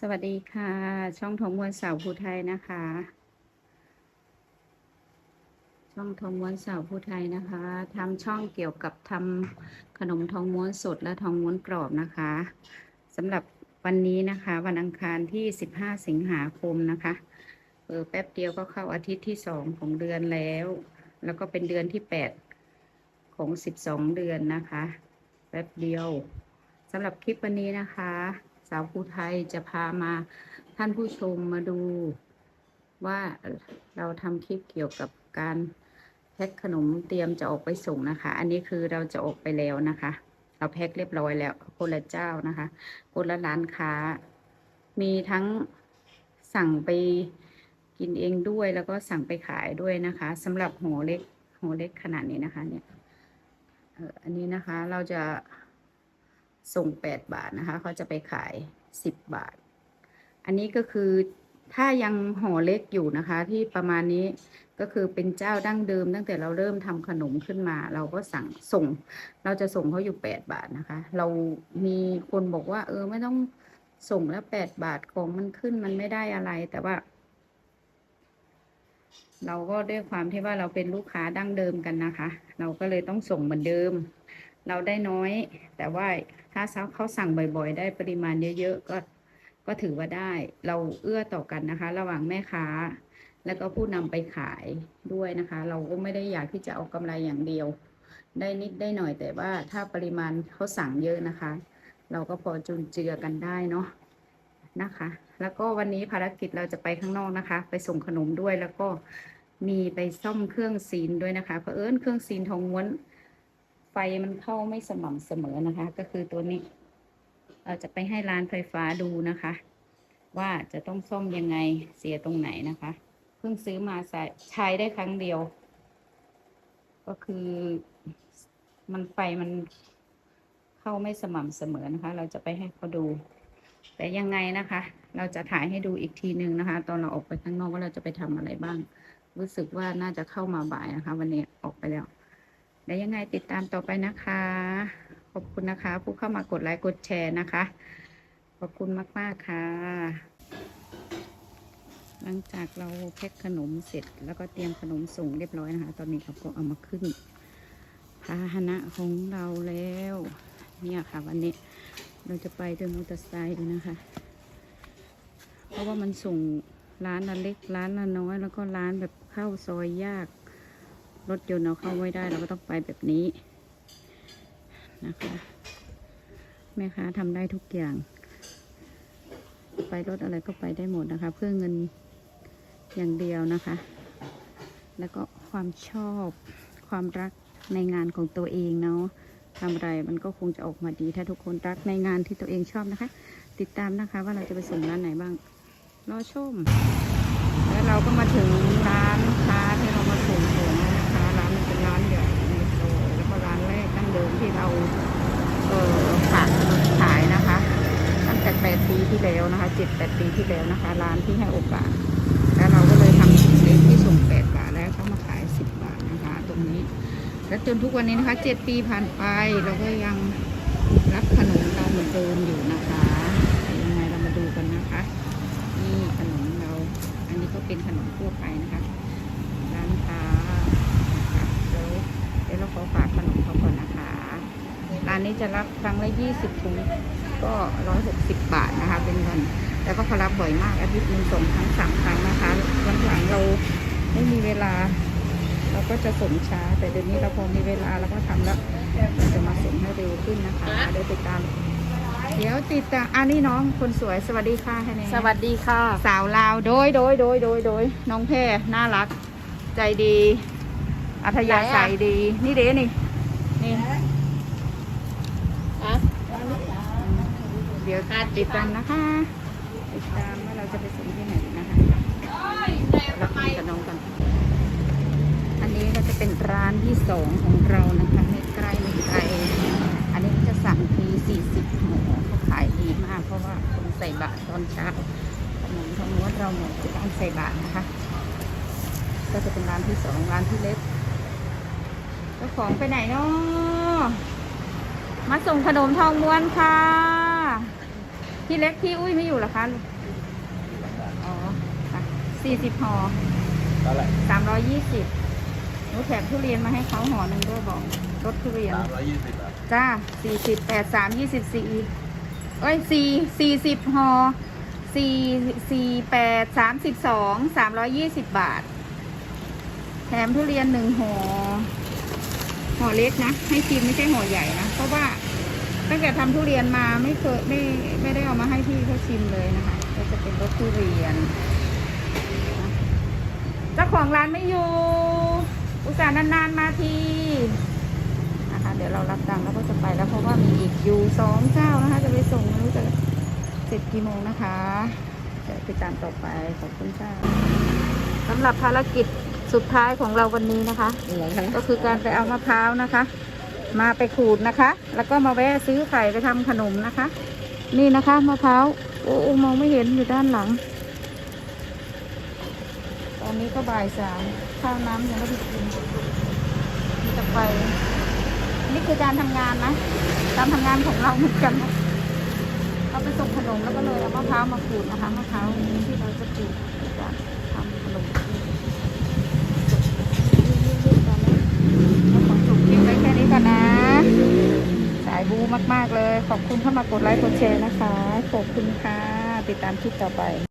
สวัสดีค่ะ ช่องทองม้วนสาวภูไทยนะคะ ช่องทองม้วนสาวภูไทยนะคะทำช่องเกี่ยวกับทำขนมทองม้วนสดและทองม้วนกรอบนะคะสำหรับวันนี้นะคะ วันอังคารที่ 15 สิงหาคมนะคะเออแป๊บเดียวก็เข้าอาทิตย์ที่สองของเดือนแล้ว แล้วก็เป็นเดือนที่ 8 ของ 12 เดือนนะคะ แป๊บเดียวสำหรับคลิปวันนี้นะคะ สาวภูไทยจะพามาท่านผู้ชมมาดูว่าเราทำคลิปเกี่ยวกับการแพ็คขนมเตรียมจะออกไปส่งนะคะ อันนี้คือเราจะออกไปแล้วนะคะ เราแพ็คเรียบร้อยแล้วคนละเจ้านะคะคนละร้านค้า มีทั้งสั่งไปกินเองด้วยแล้วก็สั่งไปขายด้วยนะคะสำหรับหัวเล็กหัวเล็กขนาดนี้นะคะเนี่ยอันนี้นะคะเราจะ ส่ง 8 บาทนะคะเขาจะไปขาย 10 บาท อันนี้ก็คือถ้ายังห่อเล็กอยู่นะคะ ที่ประมาณนี้ก็คือเป็นเจ้าดั้งเดิม ตั้งแต่เราเริ่มทำขนมขึ้นมา เราก็สั่งส่ง เราจะส่งเขาอยู่ 8 บาทนะคะ เรามีคนบอกว่า เออไม่ต้องส่งแล้ว8บาทของมันขึ้นมันไม่ได้อะไรแต่ว่า เราก็ด้วยความที่ว่าเราเป็นลูกค้าดั้งเดิมกันนะคะ เราก็เลยต้องส่งเหมือนเดิม เราได้น้อย แต่ว่าถ้าเขาสั่งบ่อย ๆ ได้ปริมาณเยอะๆก็ก็ถือว่าได้ เราเอื้อต่อกันนะคะ ระหว่างแม่ค้า แล้วก็ผู้นำไปขายด้วยนะคะ เราก็ไม่ได้อยากที่จะเอากำไรอย่างเดียว ได้นิดได้หน่อยแต่ว่าถ้าปริมาณเขาสั่งเยอะนะคะ เราก็พอจุนเจือกันได้เนาะนะคะ แล้วก็วันนี้ภารกิจเราจะไปข้างนอกนะคะ ไปส่งขนมด้วยแล้วก็มีไปซ่อมเครื่องซีนด้วยนะคะเพราะเอิญเครื่องซีนทองม้วน ฟมันเข้าไม่สม่ำเสมอนะคะ ก็คือตัวนี้ เราจะไปให้ร้านไฟฟ้าดูนะคะ ว่าจะต้องซ่อมยังไงเสียตรงไหนนะคะ เพิ่งซื้อมาใช้ได้ครั้งเดียว ก็คือมันไฟมันเข้าไม่สม่ำเสมอนะคะ เราจะไปให้เขาดู แต่ยังไงนะคะ เราจะถ่ายให้ดูอีกทีหนึ่งนะคะ ตอนเราออกไปข้างนอกว่าเราจะไปทำอะไรบ้าง รู้สึกว่าน่าจะเข้ามาบ่ายนะคะ วันนี้ออกไปแล้ว และยังไงติดตามต่อไปนะคะ ขอบคุณนะคะ ผู้เข้ามากดไลค์กดแชร์นะคะ ขอบคุณมาก ๆ ค่ะ หลังจากเราแพ็คขนมเสร็จ แล้วก็เตรียมขนมส่งเรียบร้อยนะคะ ตอนนี้เราก็เอามาขึ้นพาหนะของเราแล้ว เนี่ยค่ะ วันนี้เราจะไปด้วยมอเตอร์ไซค์นะคะ เพราะว่ามันส่งร้านละเล็กร้านละน้อย แล้วก็ร้านแบบเข้าซอยยาก รถยนต์เราเข้าไม่ได้เราก็ต้องไปแบบนี้นะคะ แม่ค้าทำได้ทุกอย่าง ไปรถอะไรก็ไปได้หมดนะคะ เพื่อเงินอย่างเดียวนะคะ แล้วก็ความชอบความรักในงานของตัวเองเนาะทำอะไรมันก็คงจะออกมาดี ถ้าทุกคนรักในงานที่ตัวเองชอบนะคะ ติดตามนะคะว่าเราจะไปส่งร้านไหนบ้าง รอชม แล้วเราก็มาถึงร้านค้าที่เรามาส่งของนะ ร้านเป็นร้านใหญ่ในโซนแล้วก็ร้านแรกตั้งเดิมที่เราเออขายขายนะคะ ตั้งแต่แปดปีที่แล้วนะคะเจ็ดแปดปีที่แล้วนะคะ ร้านที่ให้โอกาส แล้วเราก็เลยทำสินเล็กที่ส่งแปดบาทแล้วเขามาขายสิบบาทนะคะ ตรงนี้ แล้วจนทุกวันนี้นะคะเจ็ดปีผ่านไปเราก็ยังรับขนมเราเหมือนเดิมอยู่นะคะยังไงเรามาดูกันนะคะ นี่ขนมเรา อันนี้ก็เป็นขนมทั่วไปนะคะ ร้านค้านะคะเดี๋ยวเดี๋ยวเราขอฝากขนมเขาก่อนนะคะ ร้า นนี้จะรับครั้งละยี่สิบถุงก็ร้อยหกสิบบาทนะคะ เป็นเงินแล้วก็เขารับบ่อยมากอาทิตย์หนึงส่งครั้งสามครั้งนะคะวันหลังเราไม่มีเวลา เราก็จะส่งช้า แต่เดี๋ยวนี้เราพอมีเวลาเราก็ทำแล้วเราจะมาส่งให้เร็วขึ้นนะคะเดี๋ยวติดตาม เดี๋ยวติดตามอันนี้น้องคนสวยสวัสดีค่ะให้แน่สวัสดีค่ะ สาวลาวโดยโดยโดยโดยโดยน้องแพรน่ารัก ใจดี อัธยาศัยดี นี่เด้นี่นี่ อะ เดี๋ยวติดตามนะคะ ติดตามว่าเราจะไปส่งที่ไหนนะคะรับกินกับน้องกัน อันนี้ก็จะเป็นร้านที่สองของเรานะคะไม่ใกล้ไม่ไกล อันนี้จะสั่งทีสี่สิบห่อเขาขายดีมาก เพราะว่าคนใส่บาตรตอนเช้าขนมทองม้วนเราเนี่ยจะต้องใส่บาตรนะคะ ก็จะเป็นร้านที่สองร้านที่เล็กเจ้าของไปไหนเนาะมาส่งขนมทองม้วนค่ะ พี่เล็กพี่อุ้ยไม่อยู่เหรอคะลูกอ๋อค่ะสี่สิบห่อเท่าไหร่สามร้อยยี่สิบหนูแถมทุเรียนมาให้เขาห่อหนึ่งด้วยบอกรสทุเรียนสามร้อยยี่สิบอะจ้าสี่สิบแปดสามยี่สิบสี่เอ้ยสี่สี่สิบห่อสี่สี่แปดสามสิบสองสามร้อยยี่สิบบาท แถมทุเรียนหนึ่งห่อห่อเล็กนะ ให้ชิมไม่ใช่ห่อใหญ่นะ เพราะว่า ตั้งแต่ทำทุเรียนมาไม่เคยไม่ไม่ได้เอามาให้พี่เขาชิมเลยนะคะ ก็จะเป็นรสทุเรียนนะเจ้าของร้านไม่อยู่ อุตส่าห์นานๆมาทีนะคะ เดี๋ยวเรารับตังค์แล้วก็จะไปแล้วเพราะว่ามีอีกอยู่สองเจ้านะคะ จะไปส่งไม่รู้จะเสร็จกี่โมงนะคะเดี๋ยวติดตามต่อไปขอบคุณค่ะสำหรับภารกิจสุดท้ายของเราวันนี้นะคะ ก็คือการไปเอามะพร้าวนะคะ มาไปขูดนะคะ แล้วก็มาแวะซื้อไข่ไปทำขนมนะคะ นี่นะคะมะพร้าวโอ้โอ้มองไม่เห็นอยู่ด้านหลัง ตอนนี้ก็บ่ายสามข้าวน้ำยังไม่ได้กินมีแต่ไปนี่คือการทำงานนะการทำงานของเราเหมือนกันนะเราไปส่งขนมแล้วก็เลยเอามะพร้าวมาขูดนะคะมะพร้าวที่เราจะขูดในการทำขนมเราขอจบคลิปไว้แค่นี้ก่อนนะ สายบูมาก ๆ เลย ขอบคุณ เข้ามากดไลค์กดแชร์นะคะ ขอบคุณค่ะ ติดตามคลิปต่อไป